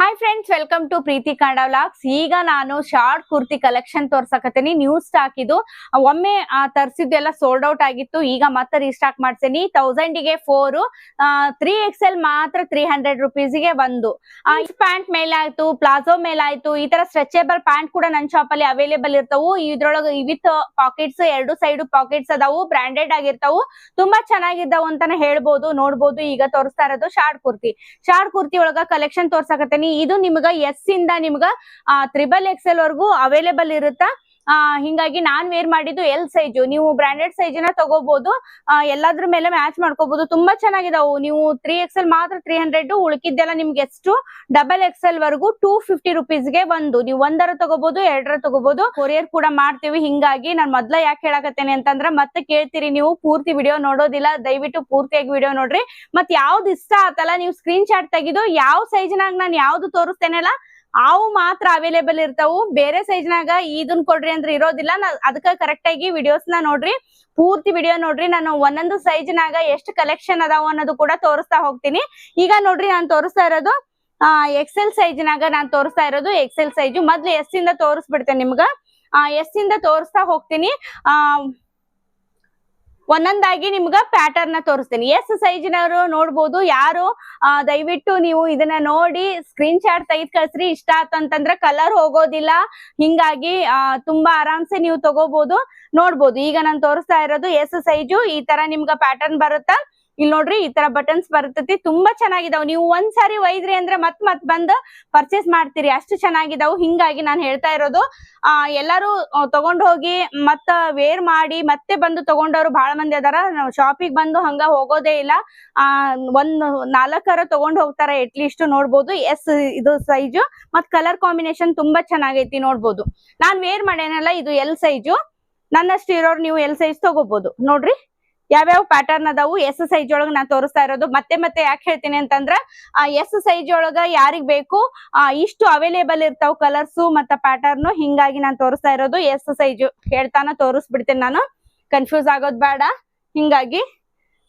Hi friends welcome to Preethi Kanda vlogs ಈಗ ನಾನು short kurti collection ತೋರ್ಸಕತ್ತೀನಿ. ನ್ಯೂ ಸ್ಟಾಕ್ ಇದು. ಒಮ್ಮೆ ತರಿಸಿದ್ದೆಲ್ಲ ಸೋಲ್ಡ್ ಔಟ್ ಆಗಿತ್ತು. ಈಗ ಮತ್ತೆ ರೀಸ್ಟಾಕ್ ಮಾಡ್ತೀನಿ ತೌಸಂಡ್ಗೆ ಫೋರ್ ತ್ರೀ ಎಕ್ಸ್ ಎಲ್ ಮಾತ್ರ ತ್ರೀ ಹಂಡ್ರೆಡ್ ರುಪೀಸ್ಗೆ ಒಂದು. ಪ್ಯಾಂಟ್ ಮೇಲೆ ಆಯ್ತು ಪ್ಲಾಜೋ ಮೇಲೆ ಆಯ್ತು ಈ ತರ ಸ್ಟ್ರೆಚೇಬಲ್ ಪ್ಯಾಂಟ್ ಕೂಡ ನನ್ನ ಶಾಪ್ ಅಲ್ಲಿ ಅವೈಲೇಬಲ್ ಇರ್ತಾವು. ಇದ್ರೊಳಗೆ ವಿತ್ ಪಾಕೆಟ್ಸ್ ಎರಡು ಸೈಡ್ ಪಾಕೆಟ್ಸ್ ಅದಾವು ಬ್ರಾಂಡೆಡ್ ಆಗಿರ್ತಾವು. ತುಂಬಾ ಚೆನ್ನಾಗಿದ್ದಾವು ಅಂತಾನೆ ಹೇಳ್ಬೋದು, ನೋಡ್ಬೋದು. ಈಗ ತೋರಿಸ್ತಾ ಇರೋದು ಶಾರ್ಟ್ ಕುರ್ತಿ ಶಾರ್ಟ್ ಕುರ್ತಿ ಒಳಗ ಕಲೆಕ್ಷನ್ ತೋರ್ಸಕತ್ತೀನಿ. ಇದು ನಿಮ್ಗ ಎಸ್ ಇಂದ ನಿಮ್ಗ ತ್ರಿಬಲ್ ಎಕ್ಸೆಲ್ ವರ್ಗೂ ಅವೈಲೇಬಲ್ ಇರುತ್ತ? ಆ ಹಿಂಗಾಗಿ ನಾನ್ ವೇರ್ ಮಾಡಿದ್ದು ಎಲ್ ಸೈಜು ನೀವು ಬ್ರಾಂಡೆಡ್ ಸೈಜಿನ ತಗೋಬಹುದು ಆ, ಎಲ್ಲಾದ್ರ ಮೇಲೆ ಮ್ಯಾಚ್ ಮಾಡ್ಕೋಬಹುದು ತುಂಬಾ ಚೆನ್ನಾಗಿದಾವು. ನೀವು ತ್ರೀ ಎಕ್ಸೆಲ್ ಮಾತ್ರ ತ್ರೀ ಹಂಡ್ರೆಡ್ ಉಳ್ಕಿದ್ದೆಲ್ಲ ನಿಮ್ಗೆ ಎಷ್ಟು? ಡಬಲ್ ಎಕ್ಸೆಲ್ ವರ್ಗೂ ಟೂ ಫಿಫ್ಟಿ ರುಪೀಸ್ಗೆ ಒಂದು. ನೀವು ಒಂದರ ತಗೋಬಹುದು ಎರಡರ ತಗೋಬಹುದು ಕೊರಿಯರ್ ಕೂಡ ಮಾಡ್ತೀವಿ. ಹಿಂಗಾಗಿ ನಾನ್ ಮೊದ್ಲ ಯಾಕೆ ಹೇಳಕತ್ತೇನೆ ಅಂತಂದ್ರ ಮತ್ತೆ ಕೇಳ್ತೀರಿ ನೀವು. ಪೂರ್ತಿ ವಿಡಿಯೋ ನೋಡೋದಿಲ್ಲ. ದಯವಿಟ್ಟು ಪೂರ್ತಿಯಾಗಿ ವಿಡಿಯೋ ನೋಡ್ರಿ. ಮತ್ ಯಾವ್ದು ಇಷ್ಟ ಆತಲ್ಲ ನೀವು ಸ್ಕ್ರೀನ್ ಶಾಟ್ ತೆಗೆದು ಯಾವ ಸೈಜ್ನಾಗ ನಾನು ಯಾವ್ದು ತೋರಿಸ್ತೇನಲ್ಲ ಅವು ಮಾತ್ರ ಅವೈಲೇಬಲ್ ಇರ್ತಾವು. ಬೇರೆ ಸೈಜ್ನಾಗ ಇದನ್ನ ಕೊಡ್ರಿ ಅಂದ್ರೆ ಇರೋದಿಲ್ಲ. ಅದಕ್ಕ ಕರೆಕ್ಟ್ ಆಗಿ ವಿಡಿಯೋಸ್ನ ನೋಡ್ರಿ. ಪೂರ್ತಿ ವಿಡಿಯೋ ನೋಡ್ರಿ. ನಾನು ಒಂದೊಂದು ಸೈಜ್ನಾಗ ಎಷ್ಟು ಕಲೆಕ್ಷನ್ ಅದಾವ ಅನ್ನೋದು ಕೂಡ ತೋರಿಸ್ತಾ ಹೋಗ್ತೀನಿ. ಈಗ ನೋಡ್ರಿ ನಾನು ತೋರಿಸ್ತಾ ಇರೋದು, ಆ ಎಕ್ಸೆಲ್ ಸೈಜ್ನಾಗ ನಾನ್ ತೋರಿಸ್ತಾ ಇರೋದು ಎಕ್ಸೆಲ್ ಸೈಜು ಮೊದ್ಲು ಎಸ್ ಇಂದ ತೋರಿಸ್ಬಿಡ್ತೇನೆ ನಿಮ್ಗ. ಎಸ್ ಇಂದ ತೋರಿಸ್ತಾ ಹೋಗ್ತೀನಿ. ಆ ಒಂದೊಂದಾಗಿ ನಿಮ್ಗ ಪ್ಯಾಟರ್ನ್ನ ತೋರಿಸ್ತೀನಿ. ಎಸ್ ಸೈಜಿನವರು ನೋಡ್ಬೋದು. ಯಾರು ದಯವಿಟ್ಟು ನೀವು ಇದನ್ನ ನೋಡಿ ಸ್ಕ್ರೀನ್ ಶಾಟ್ ತೆಗೆದ್ ಕಳ್ಸ್ರಿ. ಇಷ್ಟ ಆತಂತಂದ್ರ ಕಲರ್ ಹೋಗೋದಿಲ್ಲ. ಹಿಂಗಾಗಿ ತುಂಬಾ ಆರಾಮ್ಸೆ ನೀವು ತಗೋಬಹುದು ನೋಡ್ಬೋದು. ಈಗ ನಾನು ತೋರಿಸ್ತಾ ಇರೋದು ಎಸ್ ಸೈಜು ಈ ತರ ನಿಮ್ಗ ಪ್ಯಾಟರ್ನ್ ಬರುತ್ತಾ? ಇಲ್ಲಿ ನೋಡ್ರಿ ಈ ತರ ಬಟನ್ಸ್ ಬರ್ತತಿ, ತುಂಬಾ ಚೆನ್ನಾಗಿದಾವ್. ನೀವು ಒಂದ್ ಸಾರಿ ಒಯ್ದ್ರಿ ಅಂದ್ರೆ ಮತ್ ಮತ್ ಬಂದ್ ಪರ್ಚೇಸ್ ಮಾಡ್ತೀರಿ. ಅಷ್ಟು ಚೆನ್ನಾಗಿದಾವ್. ಹಿಂಗಾಗಿ ನಾನು ಹೇಳ್ತಾ ಇರೋದು, ಆ, ಎಲ್ಲಾರು ತಗೊಂಡ್ ಹೋಗಿ ಮತ್ತ ವೇರ್ ಮಾಡಿ ಮತ್ತೆ ಬಂದು ತಗೊಂಡವ್ರು ಬಹಳ ಮಂದಿ ಅದಾರ. ಶಾಪಿಗೆ ಬಂದು ಹಂಗ ಹೋಗೋದೇ ಇಲ್ಲ. ಆ, ಒಂದ್ ನಾಲ್ಕರ ತಗೊಂಡ್ ಹೋಗ್ತಾರ ಎಟ್ಲೀಸ್ಟ್ ನೋಡ್ಬೋದು. ಎಸ್ ಇದು ಸೈಜು ಮತ್ ಕಲರ್ ಕಾಂಬಿನೇಷನ್ ತುಂಬಾ ಚೆನ್ನಾಗೈತಿ ನೋಡ್ಬೋದು. ನಾನ್ ವೇರ್ ಮಾಡೇನಲ್ಲ, ಇದು ಎಲ್ ಸೈಜು ನನ್ನಷ್ಟು ಇರೋರು ನೀವು ಎಲ್ ಸೈಜ್ ತಗೋಬಹುದು ನೋಡ್ರಿ? ಯಾವ್ಯಾವ ಪ್ಯಾಟರ್ನ್ ಅದಾವು ಎಸ್ ಸೈಜ್ ಒಳಗ ನಾ ತೋರಿಸ್ತಾ ಇರೋದು. ಮತ್ತೆ ಮತ್ತೆ ಯಾಕೆ ಹೇಳ್ತೀನಿ ಅಂತಂದ್ರ ಎಸ್ ಸೈಜ್ ಒಳಗ ಯಾರಿಗ್ ಬೇಕು ಇಷ್ಟು ಅವೈಲೇಬಲ್ ಇರ್ತಾವ ಕಲರ್ಸ್ ಮತ್ತ ಪ್ಯಾಟರ್ನ್ ಹಿಂಗಾಗಿ ನಾನ್ ತೋರಿಸ್ತಾ ಇರೋದು ಎಸ್ ಸೈಜ್ ಹೇಳ್ತಾನ ತೋರಿಸ್ಬಿಡ್ತೇನೆ ನಾನು. ಕನ್ಫ್ಯೂಸ್ ಆಗೋದ್ ಬೇಡ. ಹಿಂಗಾಗಿ,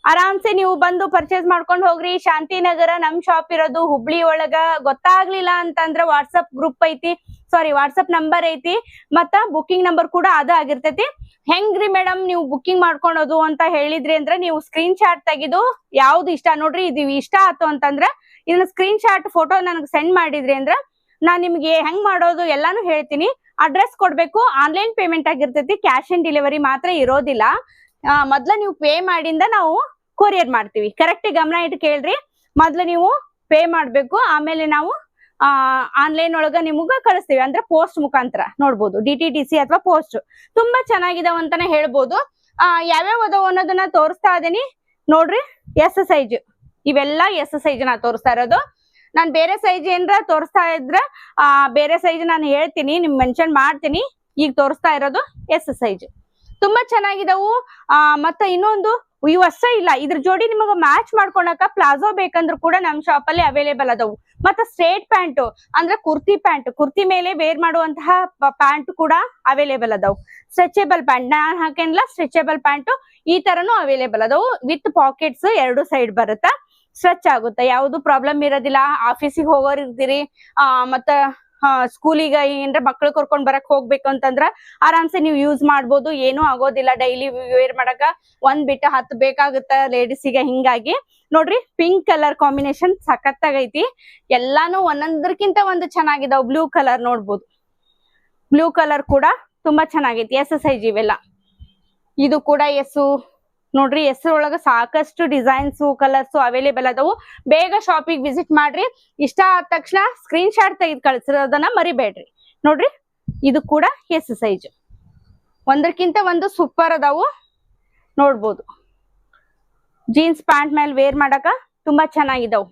ಆರಾಮ್ಸೆ ನೀವು ಬಂದು ಪರ್ಚೇಸ್ ಮಾಡ್ಕೊಂಡು ಹೋಗ್ರಿ. ಶಾಂತಿನಗರ ನಮ್ ಶಾಪ್ ಇರೋದು ಹುಬ್ಳಿ ಒಳಗ. ಗೊತ್ತಾಗ್ಲಿಲ್ಲ ಅಂತಂದ್ರ ವಾಟ್ಸಪ್ ಗ್ರೂಪ್ ಐತಿ. ಸಾರಿ ವಾಟ್ಸಪ್ ನಂಬರ್ ಐತಿ, ಮತ್ತ ಬುಕಿಂಗ್ ನಂಬರ್ ಕೂಡ ಅದ ಆಗಿರ್ತೈತಿ. ಹೆಂಗ್ರಿ ಮೇಡಮ್ ನೀವು ಬುಕ್ಕಿಂಗ್ ಮಾಡ್ಕೊಳೋದು ಅಂತ ಹೇಳಿದ್ರಿ ಅಂದ್ರೆ ನೀವು ಸ್ಕ್ರೀನ್ ಶಾಟ್ ತೆಗೆದು ಯಾವ್ದು ಇಷ್ಟ, ನೋಡ್ರಿ ಇದು ಇಷ್ಟ ಆತು ಅಂತಂದ್ರ ಇದನ್ನ ಸ್ಕ್ರೀನ್ ಶಾಟ್ ಫೋಟೋ ನನಗೆ ಸೆಂಡ್ ಮಾಡಿದ್ರಿ ಅಂದ್ರ ನಾನ್ ನಿಮ್ಗೆ ಹೆಂಗ್ ಮಾಡೋದು ಎಲ್ಲಾನು ಹೇಳ್ತೀನಿ. ಅಡ್ರೆಸ್ ಕೊಡ್ಬೇಕು ಆನ್ಲೈನ್ ಪೇಮೆಂಟ್ ಆಗಿರ್ತೈತಿ ಕ್ಯಾಶ್ ಆನ್ ಡೆಲಿವರಿ ಮಾತ್ರ ಇರೋದಿಲ್ಲ. ಮೊದ್ಲ ನೀವು ಪೇ ಮಾಡಿಂದ ನಾವು ಕೊರಿಯರ್ ಮಾಡ್ತೀವಿ. ಕರೆಕ್ಟ್ ಗಮನ ಇಟ್ಟು ಕೇಳ್ರಿ. ಮೊದ್ಲು ನೀವು ಪೇ ಮಾಡ್ಬೇಕು, ಆಮೇಲೆ ನಾವು ಆ ಆನ್ಲೈನ್ ಒಳಗ ನಿಮಗ ಕಳಿಸ್ತೀವಿ. ಅಂದ್ರೆ ಪೋಸ್ಟ್ ಮುಖಾಂತರ ನೋಡ್ಬೋದು. ಡಿ ಟಿ ಅಥವಾ ಪೋಸ್ಟ್ ತುಂಬಾ ಚೆನ್ನಾಗಿದಾವ ಅಂತಾನೆ ಹೇಳ್ಬೋದು. ಆ, ಯಾವ್ಯಾವ ಅದಾವ ಅನ್ನೋದನ್ನ ತೋರಿಸ್ತಾ ಇದೀನಿ. ನೋಡ್ರಿ ಎಸ್ ಸೈಜ್ ಇವೆಲ್ಲ ಎಸ್ ಸೈಜ್ ನಾ ತೋರಿಸ್ತಾ ಇರೋದು. ನಾನ್ ಬೇರೆ ಸೈಜ್ ಏನ್ರ ತೋರಿಸ್ತಾ ಇದ್ರ, ಆ, ಬೇರೆ ಸೈಜ್ ನಾನು ಹೇಳ್ತೀನಿ, ನಿಮ್ ಮೆನ್ಷನ್ ಮಾಡ್ತೀನಿ. ಈಗ ತೋರಿಸ್ತಾ ಇರೋದು ಎಸ್ ಸೈಜ್ ತುಂಬಾ ಚೆನ್ನಾಗಿದಾವು. ಆ, ಮತ್ತೆ ಇನ್ನೊಂದು ಇವು ಇಲ್ಲ, ಇದ್ರ ಜೋಡಿ ನಿಮಗ ಮ್ಯಾಚ್ ಮಾಡ್ಕೊಳಕ ಪ್ಲಾಜೋ ಬೇಕಂದ್ರು ಕೂಡ ನಮ್ ಶಾಪ್ ಅಲ್ಲಿ ಅವೈಲೇಬಲ್ ಅದಾವು. ಮತ್ತೆ ಸ್ಟ್ರೇಟ್ ಪ್ಯಾಂಟ್ ಅಂದ್ರೆ ಕುರ್ತಿ ಪ್ಯಾಂಟ್ ಕುರ್ತಿ ಮೇಲೆ ವೇರ್ ಮಾಡುವಂತಹ ಪ್ಯಾಂಟ್ ಕೂಡ ಅವೈಲೇಬಲ್ ಅದಾವು. ಸ್ಟ್ರೆಚೇಬಲ್ ಪ್ಯಾಂಟ್ ನಾನ್ ಹಾಕೇನಿಲ್ಲ ಸ್ಟ್ರೆಚೇಬಲ್ ಪ್ಯಾಂಟ್ ಈ ತರನು ಅವೈಲೇಬಲ್ ಅದಾವು. ವಿತ್ ಪಾಕೆಟ್ಸ್ ಎರಡು ಸೈಡ್ ಬರುತ್ತಾ? ಸ್ಟ್ರೆಚ್ ಆಗುತ್ತೆ? ಯಾವ್ದು ಪ್ರಾಬ್ಲಮ್ ಇರೋದಿಲ್ಲ? ಆಫೀಸಿಗೆ ಹೋಗೋರ್ ಇರ್ತೀರಿ ಆ, ಮತ್ತ ಸ್ಕೂಲಿಗೆ ಏನ್ರ ಮಕ್ಳು ಕರ್ಕೊಂಡ್ ಬರಕ್ ಹೋಗ್ಬೇಕು ಅಂತಂದ್ರ ಆರಾಮ್ಸೆ ನೀವು ಯೂಸ್ ಮಾಡ್ಬೋದು. ಏನೂ ಆಗೋದಿಲ್ಲ. ಡೈಲಿ ವೇರ್ ಮಾಡಕ ಒಂದ್ ಬಿಟ್ಟು ಹತ್ತು ಬೇಕಾಗುತ್ತ ಲೇಡೀಸಿಗೆ ಹಿಂಗಾಗಿ. ನೋಡ್ರಿ ಪಿಂಕ್ ಕಲರ್ ಕಾಂಬಿನೇಷನ್ ಸಖತ್ತಾಗೈತಿ. ಎಲ್ಲಾನು ಒಂದೊಂದ್ರಕ್ಕಿಂತ ಒಂದು ಚೆನ್ನಾಗಿದಾವ್. ಬ್ಲೂ ಕಲರ್ ನೋಡ್ಬೋದು. ಬ್ಲೂ ಕಲರ್ ಕೂಡ ತುಂಬಾ ಚೆನ್ನಾಗೈತಿ. ಎಸ್ ಸೈಜ್ ಇವೆಲ್ಲ. ಇದು ಕೂಡ ಎಸ್ಸು ನೋಡ್ರಿ ಹೆಸರು ಸಾಕಷ್ಟು ಡಿಸೈನ್ಸ್ ಕಲರ್ಸ್ ಅವೈಲೇಬಲ್ ಅದಾವು. ಬೇಗ ಶಾಪಿಗೆ ವಿಸಿಟ್ ಮಾಡ್ರಿ. ಇಷ್ಟ ಆದ ತಕ್ಷಣ ಸ್ಕ್ರೀನ್ ಶಾಟ್ ತೆಗೆದು ಕಳ್ಸಿರೋದನ್ನ ಮರಿಬೇಡ್ರಿ. ನೋಡ್ರಿ, ಇದು ಕೂಡ ಎಸ್ ಸೈಜ್ ಒಂದಕ್ಕಿಂತ ಒಂದು ಸೂಪರ್ ಅದಾವು. ನೋಡ್ಬೋದು. ಜೀನ್ಸ್ ಪ್ಯಾಂಟ್ ಮೇಲೆ ವೇರ್ ಮಾಡಕ ತುಂಬಾ ಚೆನ್ನಾಗಿದಾವು.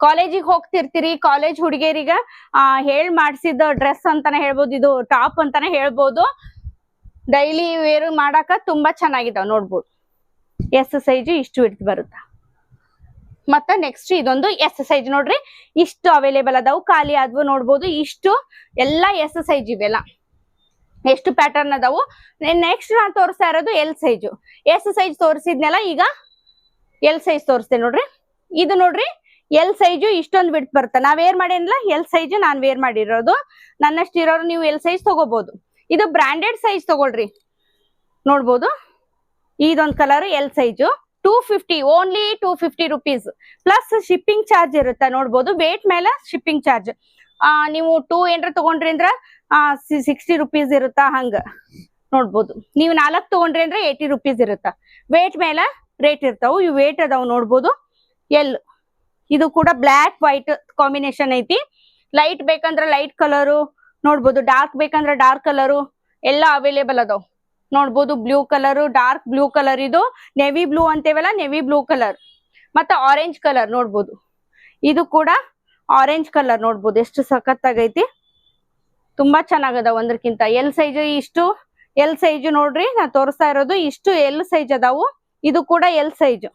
ಕಾಲೇಜಿಗೆ ಹೋಗ್ತಿರ್ತೀರಿ, ಕಾಲೇಜ್ ಹುಡುಗಿಯರಿಗ ಹೇಳ್ ಮಾಡಿಸಿದ ಡ್ರೆಸ್ ಅಂತಾನೆ ಹೇಳ್ಬೋದು, ಇದು ಟಾಪ್ ಅಂತಾನೆ ಹೇಳ್ಬೋದು. ಡೈಲಿ ವೇರ್ ಮಾಡಾಕ ತುಂಬಾ ಚೆನ್ನಾಗಿದಾವ್, ನೋಡ್ಬೋದು. ಎಸ್ ಸೈಜ್ ಇಷ್ಟು ಇಡ್ತು ಬರುತ್ತೆ? ಮತ್ತ ನೆಕ್ಸ್ಟ್ ಇದೊಂದು ಎಸ್ ಸೈಜ್ ನೋಡ್ರಿ. ಇಷ್ಟು ಅವೈಲೇಬಲ್ ಅದಾವು, ಖಾಲಿ ಆದ್ವು ನೋಡ್ಬೋದು. ಇಷ್ಟು ಎಲ್ಲಾ ಎಸ್ ಸೈಜ್ ಇವೆಲ್ಲ. ಎಷ್ಟು ಪ್ಯಾಟರ್ನ್ ಅದಾವು? ನೆಕ್ಸ್ಟ್ ನಾನು ತೋರಿಸ್ತಾ ಇರೋದು ಎಲ್ ಸೈಜು ಎಸ್ ಸೈಜ್ ತೋರಿಸಿದ್ನೆಲ್ಲ, ಈಗ ಎಲ್ ಸೈಜ್ ತೋರಿಸ್ತೇನೆ ನೋಡ್ರಿ. ಇದು ನೋಡ್ರಿ ಎಲ್ ಸೈಜು ಇಷ್ಟೊಂದು ಬಿಡ್ತ್ ಬರುತ್ತೆ? ನಾವ್ ವೇರ್ ಮಾಡಿಲ್ಲ ಎಲ್ ಸೈಜು ನಾನ್ ವೇರ್ ಮಾಡಿರೋದು. ನನ್ನಷ್ಟು ಇರೋರು ನೀವು ಎಲ್ ಸೈಜ್ ತಗೋಬಹುದು ಇದು ಬ್ರಾಂಡೆಡ್ ಸೈಜ್ ತಗೊಳ್ರಿ. ನೋಡ್ಬೋದು. ಇದೊಂದ್ colour L size two fifty only two fifty rupees plus shipping charge ಇರುತ್ತೆ, ನೋಡ್ಬೋದು. ವೇಟ್ ಮೇಲೆ ಶಿಪ್ಪಿಂಗ್ ಚಾರ್ಜ್ ನೀವು ಟೂ ಏನ್ರ ತಗೊಂಡ್ರಿ ಅಂದ್ರ ಸಿಕ್ಸ್ಟಿ ರುಪೀಸ್ ಇರುತ್ತಾ ಹಂಗ. ನೋಡ್ಬೋದು. ನೀವು ನಾಲ್ಕು ತಗೊಂಡ್ರಿ ಅಂದ್ರೆ ಏಯ್ಟಿ ರುಪೀಸ್ ಇರುತ್ತ. ವೇಟ್ ಮೇಲೆ ರೇಟ್ ಇರ್ತಾವು. ಇವು ವೇಟ್ ಅದಾವು, ನೋಡ್ಬೋದು. ಎಲ್ ಇದು ಕೂಡ ಬ್ಲ್ಯಾಕ್ ವೈಟ್ ಕಾಂಬಿನೇಷನ್ ಐತಿ. ಲೈಟ್ ಬೇಕಂದ್ರ ಲೈಟ್ ಕಲರು ನೋಡ್ಬೋದು. ಡಾರ್ಕ್ ಬೇಕಂದ್ರ ಡಾರ್ಕ್ ಕಲರು ಎಲ್ಲ ಅವೈಲೇಬಲ್ ಅದಾವ್. ನೋಡ್ಬೋದು blue colour dark blue colour ಇದು. ನೆವಿ ಬ್ಲೂ ಅಂತೇವಲ್ಲ ನೆವಿ ಬ್ಲೂ ಕಲರ್ ಮತ್ತೆ ಆರೆಂಜ್ ಕಲರ್ ನೋಡ್ಬೋದು. ಇದು ಕೂಡ ಆರೆಂಜ್ ಕಲರ್ ನೋಡ್ಬೋದು. ಎಷ್ಟು ಸಖತ್ತಾಗೈತಿ. ತುಂಬಾ ಚೆನ್ನಾಗದ ಒಂದ್ರಕ್ಕಿಂತ. ಎಲ್ ಸೈಜ್ ಇಷ್ಟು ಎಲ್ ಸೈಜ್ ನೋಡ್ರಿ ನಾ ತೋರಿಸ್ತಾ ಇರೋದು ಇಷ್ಟು ಎಲ್ ಸೈಜ್ ಅದಾವು. ಇದು ಕೂಡ ಎಲ್ ಸೈಜ್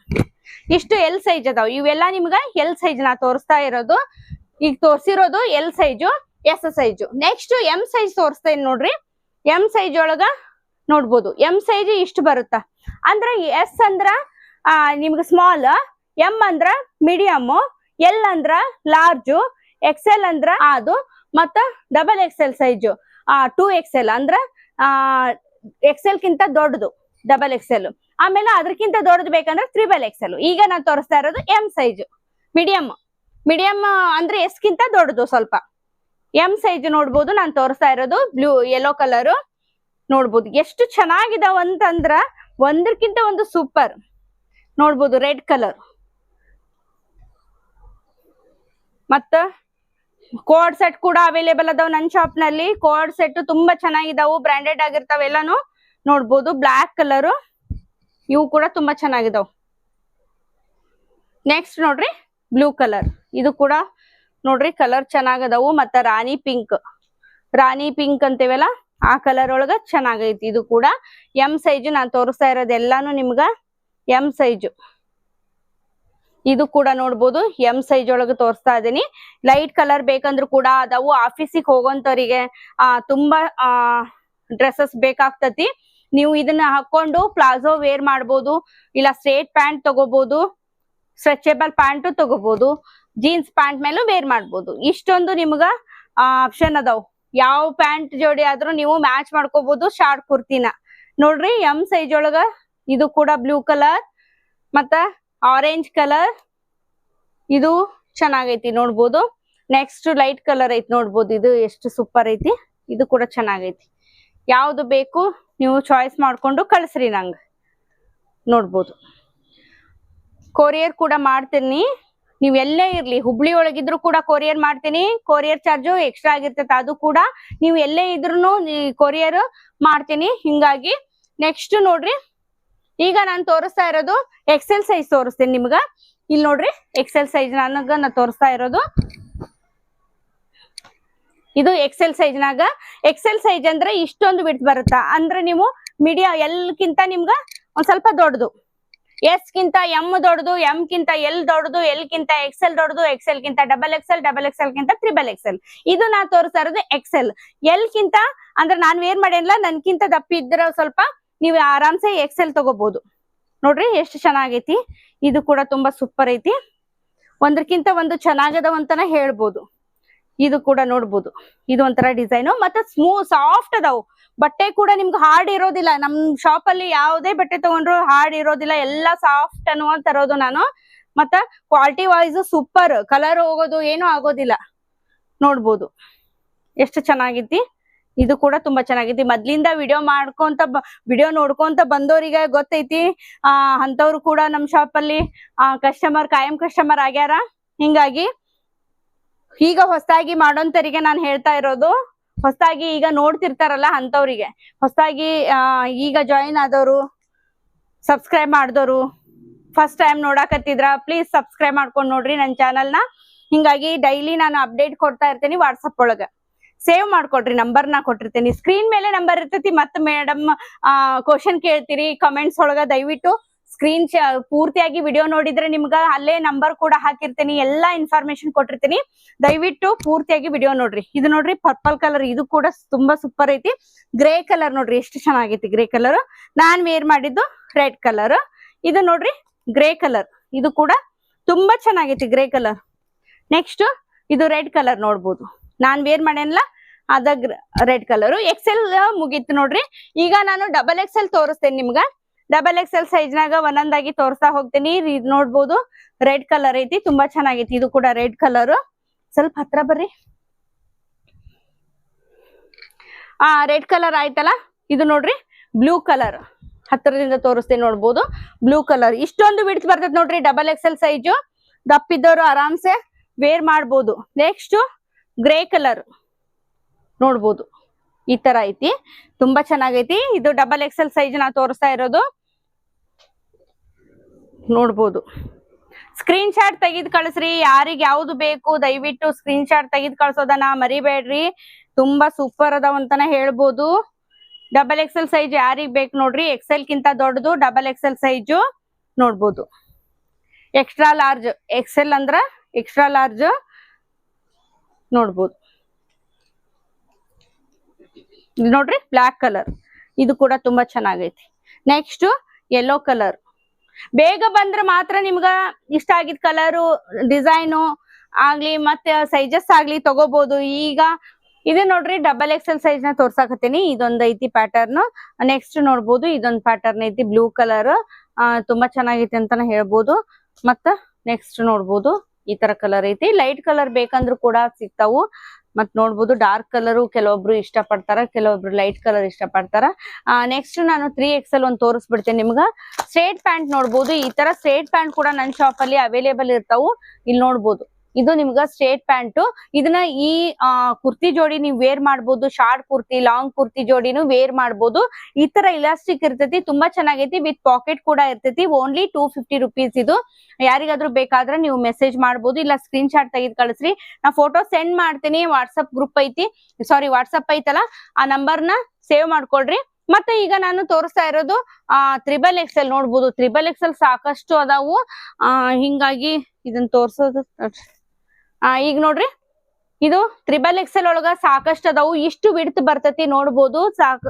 ಇಷ್ಟು ಎಲ್ ಸೈಜ್ ಅದಾವ. ಇವೆಲ್ಲ ನಿಮ್ಗ ಎಲ್ ಸೈಜ್ ನಾ ತೋರಿಸ್ತಾ ಇರೋದು. ಈಗ ತೋರ್ಸಿರೋದು L size S size next M size ತೋರಿಸ್ತೇನೆ ನೋಡ್ರಿ. ಎಂ ಸೈಜ್ ಒಳಗ ನೋಡ್ಬೋದು. ಎಂ ಸೈಜ್ ಇಷ್ಟು ಬರುತ್ತ? ಅಂದ್ರೆ ಎಸ್ ಅಂದ್ರ ಆ, ನಿಮ್ಗೆ ಸ್ಮಾಲ್ ಎಂ ಅಂದ್ರ ಮೀಡಿಯಮ್ ಎಲ್ ಅಂದ್ರ ಲಾರ್ಜು ಎಲ್ ಅಂದ್ರ ಅದು ಮತ್ತ ಡಬಲ್ ಎಕ್ಸೆಲ್ ಸೈಜು ಆ ಟೂ ಎಲ್ ಅಂದ್ರ ಎಕ್ಸ್ ಎಲ್ ಕಿಂತ ದೊಡ್ಡದು ಡಬಲ್ ಎಕ್ಸ್ ಎಲ್ ಆಮೇಲೆ ಅದಕ್ಕಿಂತ ದೊಡ್ಡದು ಬೇಕಂದ್ರೆ ತ್ರಿಬಲ್ ಎಲ್ ಈಗ ನಾನು ತೋರಿಸ್ತಾ ಇರೋದು ಎಂ ಸೈಜ್ ಮೀಡಿಯಮ್ ಮೀಡಿಯಂ ಅಂದ್ರೆ ಎಸ್ಗಿಂತ ದೊಡ್ಡದು ಸ್ವಲ್ಪ. ಎಂ ಸೈಜ್ ನೋಡ್ಬೋದು ನಾನು ತೋರಿಸ್ತಾ ಇರೋದು ಬ್ಲೂ ಯೆಲ್ಲೋ ಕಲರ್ ನೋಡ್ಬೋದು. ಎಷ್ಟು ಚೆನ್ನಾಗಿದಾವ ಅಂತಂದ್ರ ಒಂದಕ್ಕಿಂತ ಒಂದು ಸೂಪರ್ ನೋಡ್ಬೋದು ರೆಡ್ ಕಲರ್ ಮತ್ತ ಕೋಡ್ ಸೆಟ್ ಕೂಡ ಅವೈಲೇಬಲ್ ಅದಾವ ನನ್ ಶಾಪ್ನಲ್ಲಿ. ಕೋಡ್ ಸೆಟ್ ತುಂಬಾ ಚೆನ್ನಾಗಿದಾವು ಬ್ರಾಂಡೆಡ್ ಆಗಿರ್ತಾವ ಎಲ್ಲಾನು. ನೋಡ್ಬೋದು ಬ್ಲಾಕ್ ಕಲರ್ ಇವು ಕೂಡ ತುಂಬಾ ಚೆನ್ನಾಗಿದಾವ್. ನೆಕ್ಸ್ಟ್ ನೋಡ್ರಿ ಬ್ಲೂ ಕಲರ್ ಇದು ಕೂಡ ನೋಡ್ರಿ ಕಲರ್ ಚೆನ್ನಾಗದಾವು ಮತ್ತ ರಾಣಿ ಪಿಂಕ್ ರಾಣಿ ಪಿಂಕ್ ಅಂತೇವಲ್ಲ? ಆ ಕಲರ್ ಒಳಗ ಚೆನ್ನಾಗೈತಿ. ಇದು ಕೂಡ ಎಂ ಸೈಜ್ ನಾನ್ ತೋರಿಸ್ತಾ ಇರೋದೆಲ್ಲಾನು ನಿಮ್ಗ ಎಂ ಸೈಜ್ ಇದು ಕೂಡ ನೋಡ್ಬೋದು ಎಂ ಸೈಜ್ ಒಳಗೆ ತೋರಿಸ್ತಾ ಇದೀನಿ. ಲೈಟ್ ಕಲರ್ ಬೇಕಂದ್ರೂ ಕೂಡ ಅದಾವು. ಆಫೀಸಿಗೆ ಹೋಗೋಂತವ್ರಿಗೆ, ಆ, ತುಂಬಾ, ಆ ಡ್ರೆಸ್ಸಸ್ ಬೇಕಾಗ್ತತಿ. ನೀವು ಇದನ್ನ ಹಾಕೊಂಡು ಪ್ಲಾಜೋ ವೇರ್ ಮಾಡ್ಬೋದು, ಇಲ್ಲ ಸ್ಟ್ರೇಟ್ ಪ್ಯಾಂಟ್ ತಗೋಬಹುದು ಸ್ಟ್ರೆಚಬಲ್ ಪ್ಯಾಂಟ್ ತಗೋಬಹುದು ಜೀನ್ಸ್ ಪ್ಯಾಂಟ್ ಮೇಲೂ ವೇರ್ ಮಾಡ್ಬೋದು. ಇಷ್ಟೊಂದು ನಿಮ್ಗ ಆಪ್ಷನ್ ಅದಾವ್. ಯಾವ ಪ್ಯಾಂಟ್ ಜೋಡಿ ಆದ್ರೂ ನೀವು ಮ್ಯಾಚ್ ಮಾಡ್ಕೋಬಹುದು ಶಾರ್ಟ್ ಕುರ್ತಿನ. ನೋಡ್ರಿ ಎಂ ಸೈಜ್ ಒಳಗ ಇದು ಕೂಡ ಬ್ಲೂ ಕಲರ್ ಮತ್ತ ಆರೆಂಜ್ ಕಲರ್ ಇದು ಚೆನ್ನಾಗೈತಿ ನೋಡ್ಬೋದು. ನೆಕ್ಸ್ಟ್ ಲೈಟ್ ಕಲರ್ ಐತಿ ನೋಡ್ಬೋದು ಇದು ಎಷ್ಟು ಸೂಪರ್ ಐತಿ. ಇದು ಕೂಡ ಚೆನ್ನಾಗೈತಿ. ಯಾವ್ದು ಬೇಕು ನೀವು ಚಾಯ್ಸ್ ಮಾಡ್ಕೊಂಡು ಕಳಿಸ್ರಿ ನಂಗೆ. ನೋಡ್ಬೋದು. ಕೊರಿಯರ್ ಕೂಡ ಮಾಡ್ತೀನಿ. ನೀವ್ ಎಲ್ಲೇ ಇರ್ಲಿ, ಹುಬ್ಳಿ ಒಳಗಿದ್ರು ಕೂಡ ಕೊರಿಯರ್ ಮಾಡ್ತೀನಿ ಕೊರಿಯರ್ ಚಾರ್ಜ್ ಎಕ್ಸ್ಟ್ರಾ ಆಗಿರ್ತೈತೆ, ಅದು ಕೂಡ ನೀವು ಎಲ್ಲೇ ಇದ್ರು ಕೊರಿಯರ್ ಮಾಡ್ತೀನಿ, ಹಿಂಗಾಗಿ ನೆಕ್ಸ್ಟ್ ನೋಡ್ರಿ, ಈಗ ನಾನು ತೋರಿಸ್ತಾ ಇರೋದು ಎಕ್ಸೆಲ್ ಸೈಜ್ ತೋರಿಸ್ತೀನಿ ನಿಮ್ಗ. ಇಲ್ಲಿ ನೋಡ್ರಿ ಎಕ್ಸೆಲ್ ಸೈಜ್ ನನಗ ನಾ ತೋರಿಸ್ತಾ ಇರೋದು. ಇದು ಎಕ್ಸೆಲ್ ಸೈಜ್ ನಾಗ. ಎಕ್ಸೆಲ್ ಸೈಜ್ ಅಂದ್ರೆ ಇಷ್ಟೊಂದು ಬಿಡ್ಸ್ ಬರುತ್ತಾ? ಅಂದ್ರೆ ನೀವು ಮೀಡಿಯಾ ಎಲ್ಕಿಂತ ನಿಮ್ಗ ಒಂದ್ ಸ್ವಲ್ಪ ದೊಡ್ಡದು. ಎಸ್ ಗಿಂತ ಎಂ ದೊಡ್ಡದು ಎಂ ಕಿಂತ ಎಲ್ ದೊಡ್ಡದು ಎಲ್ ಕಿಂತ ಎಕ್ಸೆಲ್ ದೊಡ್ಡದು ಎಕ್ಸೆಲ್ ಗಿಂತ ಡಬಲ್ ಎಕ್ಸೆಲ್ ಡಬಲ್ ಎಕ್ಸೆಲ್ ಗಿಂತ ತ್ರಿಬಲ್ ಎಕ್ಸೆಲ್ ಇದು ನಾ ತೋರಿಸ್ತಾ ಇರೋದು ಎಕ್ಸೆಲ್ ಎಲ್ ಕಿಂತ ಅಂದ್ರೆ ನಾನು ಏನ್ ಮಾಡಿಲ್ಲ ನನ್ಕಿಂತ ದಪ್ಪ ಇದ್ರ ಸ್ವಲ್ಪ ನೀವು ಆರಾಮ್ಸೆ ಎಕ್ಸೆಲ್ ತಗೋಬಹುದು ನೋಡ್ರಿ ಎಷ್ಟು ಚೆನ್ನಾಗೈತಿ. ಇದು ಕೂಡ ತುಂಬಾ ಸೂಪರ್ ಐತಿ. ಒಂದ್ರಕ್ಕಿಂತ ಒಂದು ಚೆನ್ನಾಗದ ಅಂತಾನೆ ಹೇಳ್ಬೋದು. ಇದು ಕೂಡ ನೋಡ್ಬೋದು. ಇದು ಒಂಥರ ಡಿಸೈನು ಮತ್ತೆ ಸ್ಮೂತ್ ಸಾಫ್ಟ್ ಅದಾವು. ಬಟ್ಟೆ ಕೂಡ ನಿಮ್ಗೆ ಹಾರ್ಡ್ ಇರೋದಿಲ್ಲ. ನಮ್ ಶಾಪ್ ಅಲ್ಲಿ ಯಾವುದೇ ಬಟ್ಟೆ ತಗೊಂಡ್ರು ಹಾರ್ಡ್ ಇರೋದಿಲ್ಲ. ಎಲ್ಲಾ ಸಾಫ್ಟ್ ಅನ್ನುವಂತ ತರೋದು ನಾನು. ಮತ್ತ ಕ್ವಾಲಿಟಿ ವೈಸ್ ಸೂಪರ್ ಕಲರ್ ಹೋಗೋದು ಏನು ಆಗೋದಿಲ್ಲ. ನೋಡ್ಬೋದು. ಎಷ್ಟು ಚೆನ್ನಾಗಿದ್ದಿ? ಇದು ಕೂಡ ತುಂಬಾ ಚೆನ್ನಾಗೈತಿ ಮೊದ್ಲಿಂದ ವಿಡಿಯೋ ಮಾಡ್ಕೊಂತ ವಿಡಿಯೋ ನೋಡ್ಕೊಂತ ಬಂದವರಿಗೆ ಗೊತ್ತೈತಿ. ಆ ಅಂತವ್ರು ಕೂಡ ನಮ್ ಶಾಪ್ ಅಲ್ಲಿ, ಆ ಕಸ್ಟಮರ್ ಕಾಯಂ ಕಸ್ಟಮರ್ ಆಗ್ಯಾರ. ಹಿಂಗಾಗಿ ಈಗ ಹೊಸದಾಗಿ ಮಾಡೋಂತರಿಗೆ ನಾನು ಹೇಳ್ತಾ ಇರೋದು ಹೊಸದಾಗಿ ಈಗ ನೋಡ್ತಿರ್ತಾರಲ್ಲ ಅಂತವ್ರಿಗೆ ಹೊಸದಾಗಿ ಈಗ ಜಾಯಿನ್ ಆದವರು ಸಬ್ಸ್ಕ್ರೈಬ್ ಮಾಡಿದವರು ಫಸ್ಟ್ ಟೈಮ್ ನೋಡಾಕತ್ತಿದ್ರ ಪ್ಲೀಸ್ ಸಬ್ಸ್ಕ್ರೈಬ್ ಮಾಡ್ಕೊಂಡು ನೋಡ್ರಿ ನನ್ನ ಚಾನಲ್ನ ಹಿಂಗಾಗಿ ಡೈಲಿ ನಾನು ಅಪ್ಡೇಟ್ ಕೊಡ್ತಾ ಇರ್ತೀನಿ ವಾಟ್ಸಪ್ ಒಳಗೆ. ಸೇವ್ ಮಾಡ್ಕೊಡ್ರಿ ನಂಬರ್ ನಾ ಕೊಟ್ಟಿರ್ತೀನಿ. ಸ್ಕ್ರೀನ್ ಮೇಲೆ ನಂಬರ್ ಇರ್ತೈತಿ, ಮತ್ತೆ ಮೇಡಮ್ ಕ್ವಶನ್ ಕೇಳ್ತೀರಿ ಕಮೆಂಟ್ಸ್ ಒಳಗ ದಯವಿಟ್ಟು. ಸ್ಕ್ರೀನ್ ಪೂರ್ತಿಯಾಗಿ ವಿಡಿಯೋ ನೋಡಿದ್ರೆ ನಿಮ್ಗ ಅಲ್ಲೇ ನಂಬರ್ ಕೂಡ ಹಾಕಿರ್ತೀನಿ, ಎಲ್ಲಾ ಇನ್ಫಾರ್ಮೇಶನ್ ಕೊಟ್ಟಿರ್ತೀನಿ. ದಯವಿಟ್ಟು ಪೂರ್ತಿಯಾಗಿ ವಿಡಿಯೋ ನೋಡ್ರಿ. ಇದು ನೋಡ್ರಿ ಪರ್ಪಲ್ ಕಲರ್ ಇದು ಕೂಡ ತುಂಬಾ ಸೂಪರ್ ಐತಿ. ಗ್ರೇ ಕಲರ್ ನೋಡ್ರಿ, ಎಷ್ಟು ಚೆನ್ನಾಗೈತಿ ಗ್ರೇ ಕಲರ್ ನಾನ್ ವೇರ್ ಮಾಡಿದ್ದು ರೆಡ್ ಕಲರ್ ಇದು ನೋಡ್ರಿ ಗ್ರೇ ಕಲರ್ ಇದು ಕೂಡ ತುಂಬಾ ಚೆನ್ನಾಗೈತಿ ಗ್ರೇ ಕಲರ್ ನೆಕ್ಸ್ಟ್ ಇದು ರೆಡ್ ಕಲರ್ ನೋಡ್ಬೋದು. ನಾನ್ ವೇರ್ ಮಾಡೇನಲ್ಲ, ಅದ ರೆಡ್ ಕಲರ್ ಎಕ್ಸೆಲ್ ಮುಗೀತು ನೋಡ್ರಿ. ಈಗ ನಾನು ಡಬಲ್ ಎಕ್ಸೆಲ್ ತೋರಿಸ್ತೇನೆ ನಿಮ್ಗ. ಡಬಲ್ ಎಕ್ಸೆಲ್ ಸೈಜ್ ನಾಗ ಒಂದೊಂದಾಗಿ ತೋರಿಸ್ತಾ ಹೋಗ್ತೀನಿ. ನೋಡ್ಬೋದು. ರೆಡ್ ಕಲರ್ ಐತಿ, ತುಂಬಾ ಚೆನ್ನಾಗೈತಿ. ಇದು ಕೂಡ ರೆಡ್ ಕಲರ್ ಸ್ವಲ್ಪ ಹತ್ರ ಬರ್ರಿ. ಆ ರೆಡ್ ಕಲರ್ ಆಯ್ತಲ್ಲ? ಇದು ನೋಡ್ರಿ ಬ್ಲೂ ಕಲರ್ ಹತ್ತಿರದಿಂದ ತೋರಿಸ್ತೀನಿ ನೋಡ್ಬೋದು. ಬ್ಲೂ ಕಲರ್ ಇಷ್ಟೊಂದು ಬಿಡ್ಸ್ ಬರ್ತದೆ ನೋಡ್ರಿ ಡಬಲ್ ಎಕ್ಸೆಲ್ ಸೈಜು ದಪ್ಪಿದ್ದವರು ಆರಾಮ್ಸೆ ವೇರ್ ಮಾಡ್ಬೋದು. ನೆಕ್ಸ್ಟ್ ಗ್ರೇ ಕಲರ್ ನೋಡ್ಬೋದು. ಈ ತರ ಐತಿ. ತುಂಬಾ ಚೆನ್ನಾಗೈತಿ. ಇದು ಡಬಲ್ ಎಕ್ಸೆಲ್ ಸೈಜ್ ನಾ ತೋರಿಸ್ತಾ ಇರೋದು. ನೋಡ್ಬೋದು. ಸ್ಕ್ರೀನ್ ಶಾಟ್ ತೆಗಿದ್ ಕಳಿಸ್ರಿ, ಯಾರಿಗ್ ಯಾವ್ದು ಬೇಕು ದಯವಿಟ್ಟು ಸ್ಕ್ರೀನ್ ಶಾಟ್ ತೆಗಿದ್ ಕಳ್ಸೋದನ್ನ ಮರಿಬೇಡ್ರಿ. ತುಂಬಾ ಸೂಪರ್ ಅದಾವ ಅಂತಾನೆ ಹೇಳ್ಬೋದು. ಡಬಲ್ ಎಕ್ಸೆಲ್ ಸೈಜ್ ಯಾರಿಗ್ ಬೇಕು ನೋಡ್ರಿ ಎಕ್ಸೆಲ್ ಕಿಂತ ದೊಡ್ಡದು ಡಬಲ್ ಎಕ್ಸೆಲ್ ಸೈಜು ನೋಡ್ಬೋದು. ಎಕ್ಸ್ಟ್ರಾ ಲಾರ್ಜ್ ಎಕ್ಸೆಲ್ ಅಂದ್ರ ಎಕ್ಸ್ಟ್ರಾ ಲಾರ್ಜ್ ನೋಡ್ಬೋದು. ನೋಡ್ರಿ ಬ್ಲಾಕ್ ಕಲರ್ ಇದು ಕೂಡ ತುಂಬಾ ಚೆನ್ನಾಗೈತಿ. ನೆಕ್ಸ್ಟ್ ಯೆಲ್ಲೋ ಕಲರ್ ಬೇಗ ಬಂದ್ರೆ ಮಾತ್ರ ನಿಮ್ಗ ಇಷ್ಟ ಆಗಿದ್ ಕಲರು ಡಿಸೈನು ಆಗ್ಲಿ ಮತ್ತೆ ಸೈಜಸ್ ಆಗ್ಲಿ ತಗೋಬಹುದು ಈಗ ಇದು ನೋಡ್ರಿ ಡಬಲ್ ಎಕ್ಸೆಲ್ ಸೈಜ್ನ ತೋರ್ಸಾಕತ್ತೀನಿ. ಇದೊಂದ್ ಐತಿ ಪ್ಯಾಟರ್ನ್ ನೆಕ್ಸ್ಟ್ ನೋಡ್ಬೋದು. ಇದೊಂದ್ ಪ್ಯಾಟರ್ನ್ ಐತಿ ಬ್ಲೂ ಕಲರ್ ತುಂಬಾ ಚೆನ್ನಾಗೈತಿ ಅಂತಾನೆ ಹೇಳ್ಬೋದು. ಮತ್ತ ನೆಕ್ಸ್ಟ್ ನೋಡ್ಬೋದು. ಈ ತರ ಕಲರ್ ಐತಿ. ಲೈಟ್ ಕಲರ್ ಬೇಕಂದ್ರೂ ಕೂಡ ಸಿಗ್ತಾವು. ಮತ್ ನೋಡ್ಬೋದು ಡಾರ್ಕ್ ಕಲರ್ ಕೆಲವೊಬ್ರು ಇಷ್ಟ ಪಡ್ತಾರ ಕೆಲವೊಬ್ರು ಲೈಟ್ ಕಲರ್ ಇಷ್ಟ ಪಡ್ತಾರ ನೆಕ್ಸ್ಟ್ ನಾನು ತ್ರೀ ಎಕ್ಸೆಲ್ ಒಂದ್ ತೋರಿಸ್ಬಿಡ್ತೇನೆ ನಿಮ್ಗ. ಸ್ಟ್ರೇಟ್ ಪ್ಯಾಂಟ್ ನೋಡ್ಬೋದು, ಈ ತರ ಸ್ಟ್ರೇಟ್ ಪ್ಯಾಂಟ್ ಕೂಡ ನನ್ನ ಶಾಪ್ ಅಲ್ಲಿ ಅವೈಲೇಬಲ್ ಇರ್ತಾವು. ಇಲ್ಲಿ ನೋಡ್ಬೋದು. ಇದು ನಿಮ್ಗ ಸ್ಟ್ರೇಟ್ ಪ್ಯಾಂಟ್ ಇದನ್ನ ಈ ಕುರ್ತಿ ಜೋಡಿ ನೀವು ವೇರ್ ಮಾಡ್ಬೋದು ಶಾರ್ಟ್ ಕುರ್ತಿ ಲಾಂಗ್ ಕುರ್ತಿ ಜೋಡಿನೂ ವೇರ್ ಮಾಡ್ಬೋದು. ಈ ತರ ಇಲಾಸ್ಟಿಕ್ ಇರ್ತೈತಿ, ತುಂಬಾ ಚೆನ್ನಾಗೈತಿ ವಿತ್ ಪಾಕೆಟ್ ಕೂಡ ಇರ್ತೈತಿ. ಓನ್ಲಿ ಟೂ ಫಿಫ್ಟಿ ರುಪೀಸ್ ಇದು. ಯಾರಿಗಾದ್ರೂ ಬೇಕಾದ್ರೆ ನೀವು ಮೆಸೇಜ್ ಮಾಡ್ಬೋದು, ಇಲ್ಲ ಸ್ಕ್ರೀನ್ ಶಾಟ್ ತೆಗೆದು ಕಳಿಸ್ರಿ. ನಾ ಫೋಟೋ ಸೆಂಡ್ ಮಾಡ್ತೀನಿ ವಾಟ್ಸಪ್ ಗ್ರೂಪ್ ಐತಿ. ಸಾರಿ ವಾಟ್ಸಪ್ ಐತಲ್ಲ, ಆ ನಂಬರ್ನ ಸೇವ್ ಮಾಡ್ಕೊಳ್ರಿ. ಮತ್ತೆ ಈಗ ನಾನು ತೋರಿಸ್ತಾ ಇರೋದು, ಆ ತ್ರಿಬಲ್ ಎಕ್ಸೆಲ್ ನೋಡ್ಬೋದು. ತ್ರಿಬಲ್ ಎಕ್ಸೆಲ್ ಸಾಕಷ್ಟು ಅದಾವು. ಹಿಂಗಾಗಿ ಇದನ್ನ ತೋರ್ಸೋದು. ಆ ಈಗ ನೋಡ್ರಿ. ಇದು ತ್ರಿಬಲ್ ಎಕ್ಸೆಲ್ ಒಳಗ ಸಾಕಷ್ಟು ಅದಾವು. ಇಷ್ಟು ವಿಡ್ತ್ ಬರ್ತತಿ ನೋಡ್ಬೋದು. ಸಾಕ್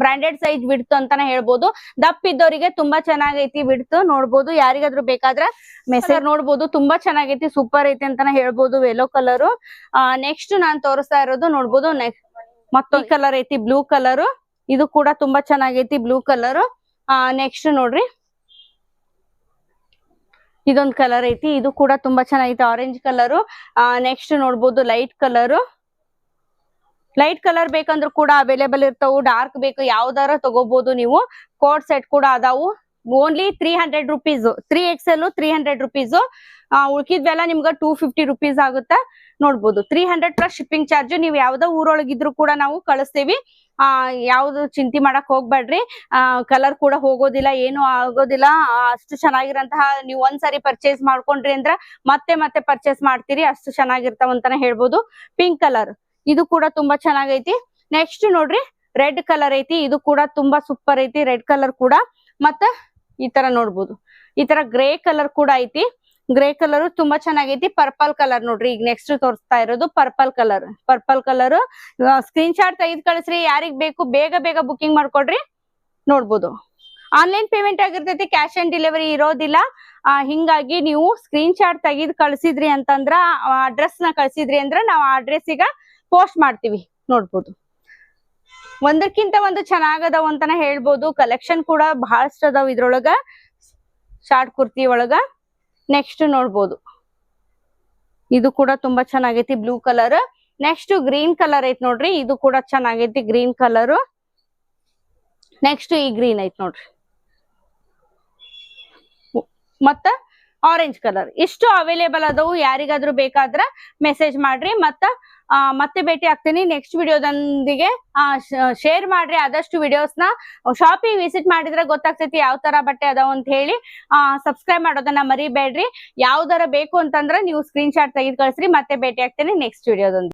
ಬ್ರಾಂಡೆಡ್ ಸೈಜ್ ವಿಡ್ತ್ ಅಂತಾನೆ ಹೇಳ್ಬೋದು. ದಪ್ಪ ಇದ್ದವರಿಗೆ ತುಂಬಾ ಚೆನ್ನಾಗೈತಿ ವಿಡ್ತ್ ನೋಡ್ಬೋದು. ಯಾರಿಗಾದ್ರೂ ಬೇಕಾದ್ರೆ ಮೆಸೇಜ್ ನೋಡ್ಬೋದು. ತುಂಬಾ ಚೆನ್ನಾಗೈತಿ ಸೂಪರ್ ಐತಿ ಅಂತಾನೆ ಹೇಳ್ಬೋದು. ಯೆಲ್ಲೋ ಕಲರ್ ನೆಕ್ಸ್ಟ್ ನಾನ್ ತೋರಿಸ್ತಾ ಇರೋದು ನೋಡ್ಬೋದು. ನೆಕ್ಸ್ಟ್ ಮತ್ತೊಂದ್ ಕಲರ್ ಐತಿ ಬ್ಲೂ ಕಲರ್ ಇದು ಕೂಡ ತುಂಬಾ ಚೆನ್ನಾಗೈತಿ ಬ್ಲೂ ಕಲರ್ ನೆಕ್ಸ್ಟ್ ನೋಡ್ರಿ. ಇದೊಂದ್ ಕಲರ್ ಐತಿ. ಇದು ಕೂಡ ತುಂಬಾ ಚೆನ್ನಾಗೈತೆ. ಆರೆಂಜ್ ಕಲರ್ ನೆಕ್ಸ್ಟ್ ನೋಡ್ಬೋದು ಲೈಟ್ ಕಲರ್ ಲೈಟ್ ಕಲರ್ ಬೇಕಂದ್ರೂ ಕೂಡ ಅವೈಲೇಬಲ್ ಇರ್ತಾವು. ಡಾರ್ಕ್ ಬೇಕು, ಯಾವ್ದಾರ ತಗೋಬಹುದು ನೀವು. ಕೋಟ್ ಸೆಟ್ ಕೂಡ ಅದಾವು. Only three hundred rupees three L three hundred rupees ಉಳ್ಕಿದ್ವೆಲ್ಲ ನಿಮ್ಗೆ ಟೂ ಫಿಫ್ಟಿ ರುಪೀಸ್ ಆಗುತ್ತೆ. ನೋಡ್ಬೋದು. Three hundred plus shipping charge ನೀವು ಯಾವ್ದೋ ಊರೊಳಗಿದ್ರು ಕೂಡ ನಾವು ಕಳಿಸ್ತೀವಿ. ಆ, ಯಾವ್ದು ಚಿಂತೆ ಮಾಡಕ್ ಹೋಗ್ಬೇಡ್ರಿ. ಆ ಕಲರ್ ಕೂಡ ಹೋಗೋದಿಲ್ಲ, ಏನು ಆಗೋದಿಲ್ಲ. ಅಷ್ಟು ಚೆನ್ನಾಗಿರಂತಹ ನೀವು ಒಂದ್ಸರಿ ಪರ್ಚೇಸ್ ಮಾಡ್ಕೊಂಡ್ರಿ ಅಂದ್ರ ಮತ್ತೆ ಮತ್ತೆ ಪರ್ಚೇಸ್ ಮಾಡ್ತೀರಿ. ಅಷ್ಟು ಚೆನ್ನಾಗಿರ್ತಾವ ಅಂತಾನೆ ಹೇಳ್ಬೋದು. ಪಿಂಕ್ ಕಲರ್ ಇದು ಕೂಡ ತುಂಬಾ ಚೆನ್ನಾಗೈತಿ. ನೆಕ್ಸ್ಟ್ ನೋಡ್ರಿ ರೆಡ್ ಕಲರ್ ಐತಿ. ಇದು ಕೂಡ ತುಂಬಾ ಸೂಪರ್ ಐತಿ. ರೆಡ್ ಕಲರ್ ಕೂಡ. ಮತ್ತ ಈ ತರ ನೋಡ್ಬೋದು. ಈ ತರ ಗ್ರೇ ಕಲರ್ ಕೂಡ ಐತಿ. ಗ್ರೇ ಕಲರ್ ತುಂಬಾ ಚೆನ್ನಾಗೈತಿ. ಪರ್ಪಲ್ ಕಲರ್ ನೋಡ್ರಿ. ಈಗ ನೆಕ್ಸ್ಟ್ ತೋರಿಸ್ತಾ ಇರೋದು purple colour purple colour screenshot ತೆಗೆದು ಕಳಿಸ್ರಿ. ಯಾರಿಗ್ ಬೇಕು, ಬೇಗ ಬೇಗ ಬುಕಿಂಗ್ ಮಾಡ್ಕೊಡ್ರಿ. ನೋಡ್ಬೋದು. ಆನ್ಲೈನ್ ಪೇಮೆಂಟ್ ಆಗಿರ್ತೈತಿ ಕ್ಯಾಶ್ ಆನ್ ಡೆಲಿವರಿ ಇರೋದಿಲ್ಲ. ಹಿಂಗಾಗಿ ನೀವು ಸ್ಕ್ರೀನ್ ಶಾಟ್ ತೆಗೆದು ಕಳಿಸಿದ್ರಿ ಅಂತಂದ್ರ ಅಡ್ರೆಸ್ನ ಕಳಿಸಿದ್ರಿ ಅಂದ್ರ ನಾವು ಅಡ್ರೆಸ್ ಈಗ ಪೋಸ್ಟ್ ಮಾಡ್ತೀವಿ. ನೋಡ್ಬೋದು. ಒಂದಕ್ಕಿಂತ ಒಂದು ಚೆನ್ನಾಗದಾವ ಅಂತಾನೆ ಹೇಳ್ಬೋದು. ಕಲೆಕ್ಷನ್ ಕೂಡ ಬಹಳಷ್ಟು ಅದಾವ ಇದ್ರೊಳಗ. ಶಾರ್ಟ್ ಕುರ್ತಿ ಒಳಗ. ನೆಕ್ಸ್ಟ್ ನೋಡ್ಬೋದು. ಇದು ಕೂಡ ತುಂಬಾ ಚೆನ್ನಾಗೈತಿ blue colour next green colour ಐತ್ ನೋಡ್ರಿ. ಇದು ಕೂಡ ಚೆನ್ನಾಗೈತಿ ಗ್ರೀನ್ ಕಲರ್ ನೆಕ್ಸ್ಟ್ ಈ ಗ್ರೀನ್ ಐತ್ ನೋಡ್ರಿ. ಮತ್ತ ಆರೆಂಜ್ ಕಲರ್ ಇಷ್ಟು ಅವೈಲೇಬಲ್ ಅದಾವು ಯಾರಿಗಾದ್ರೂ ಬೇಕಾದ್ರ ಮೆಸೇಜ್ ಮಾಡ್ರಿ. ಮತ್ತ ಮತ್ತೆ ಭೇಟಿ ಆಗ್ತೀನಿ ನೆಕ್ಸ್ಟ್ ವಿಡಿಯೋದೊಂದಿಗೆ ಶೇರ್ ಮಾಡ್ರಿ ಆದಷ್ಟು ವಿಡಿಯೋಸ್ನ. ಶಾಪಿಂಗ್ ವಿಸಿಟ್ ಮಾಡಿದ್ರೆ ಗೊತ್ತಾಗ್ತೈತಿ ಯಾವ ತರ ಬಟ್ಟೆ ಅದಾವ ಅಂತ ಹೇಳಿ. ಸಬ್ಸ್ಕ್ರೈಬ್ ಮಾಡೋದನ್ನ ಮರಿಬೇಡ್ರಿ. ಯಾವ್ದಾರ ಬೇಕು ಅಂತಂದ್ರ ನೀವು ಸ್ಕ್ರೀನ್ ಶಾಟ್ ತೆಗೆದು ಕಳಿಸ್ರಿ. ಮತ್ತೆ ಭೇಟಿ ಆಗ್ತೀನಿ ನೆಕ್ಸ್ಟ್ ವಿಡಿಯೋದೊಂದಿಗೆ